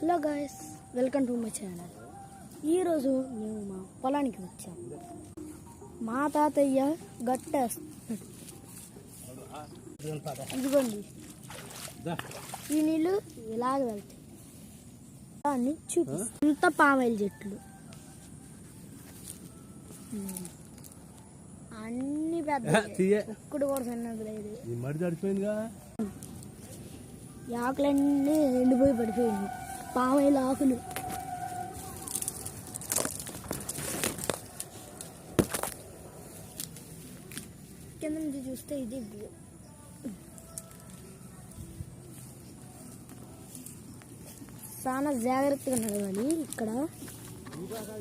Hello guys welcome to my channel ఈరోజు మేము మా పొలానికి వచ్చాం. మా తాతయ్య గట్టేస్తున్నాడు ఇదిగోండి. ఈ నీళ్ళు ఇలాగ వెళ్తాయి. దాన్ని చూపిస్తాం. అంత పామాయిల్ చెట్లు. అన్ని పెద్ద ఒక్కడు కూడా చిన్నది లేదు. ఎండిపోయి పడిపోయింది పామాయిల్ ఆకులు కింద నుంచి చూస్తే ఇది వ్యూ. చాలా జాగ్రత్తగా నడవాలి ఇక్కడ.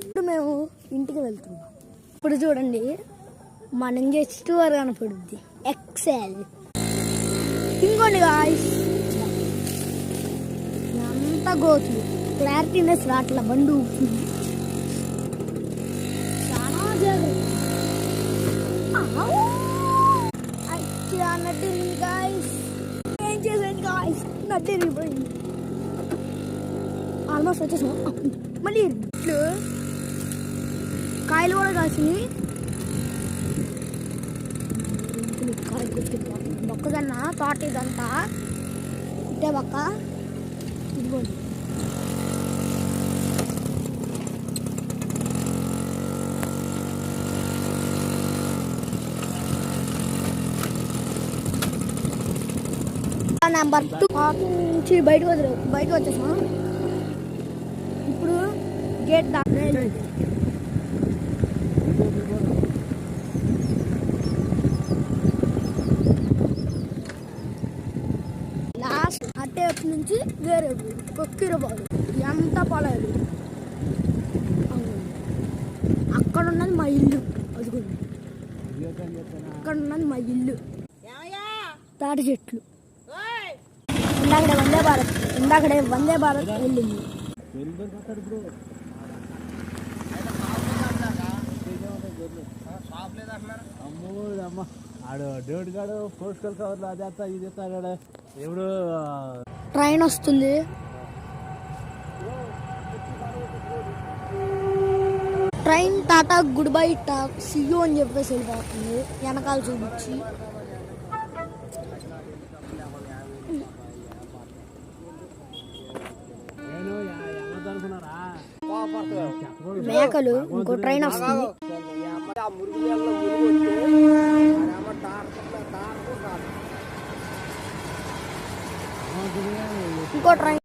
ఇప్పుడు మేము ఇంటికి వెళ్తున్నాం. ఇప్పుడు చూడండి మనం జస్ట్ వారు కనపడుద్ది ఎక్సెల్ ఇంకోండి గాయస్ అంతా క్లారిటీనెస్ రాట్ల బండి. ఊపుతుంది చాలా జాగ్రత్త. ఆవ్! అచ్చా నడ్డిరింది గాయస్. ఏం చేసాను గాయస్? నడ్డిరిగిపోయింది ఆల్మోస్ట్ వచ్చేసాం మళ్ళీ ఇట్లు. కాయలు కూడా కాసింది కాయ గుర్తు మొక్కజొన్న తోట ఇదంతా ఇట్టే పక్క. ఇదిగోండి. నెంబర్ టూ నుంచి బయటకు వదిలే బయటకు వచ్చేసాం ఇప్పుడు గేట్ దాకా లాస్ట్ అట్టే నుంచి వేరే కొక్కిరబాదు ఎంత పొలాలు. అక్కడ ఉన్నది మా ఇల్లు. అదిగోండి అక్కడ ఉన్నది మా ఇల్లు. తాటి చెట్లు. ఇందాకడే వందే భారత్ ఇందాకడే వందే భారత్ వెళ్ళింది. ఆడు డేవిడ్ గాడు పోస్టల్ కవర్లు అది ఇది ఎత్తాడు ట్రైన్ వస్తుంది. ట్రైన్ టాటా గుడ్ బై టా సియో అని చెప్పేసి వెళ్ళిపోతుంది. వెనకాల చూపించి. మేకలు ఇంకో ట్రైన్ వస్తుంది. ఇంకో ట్రైన్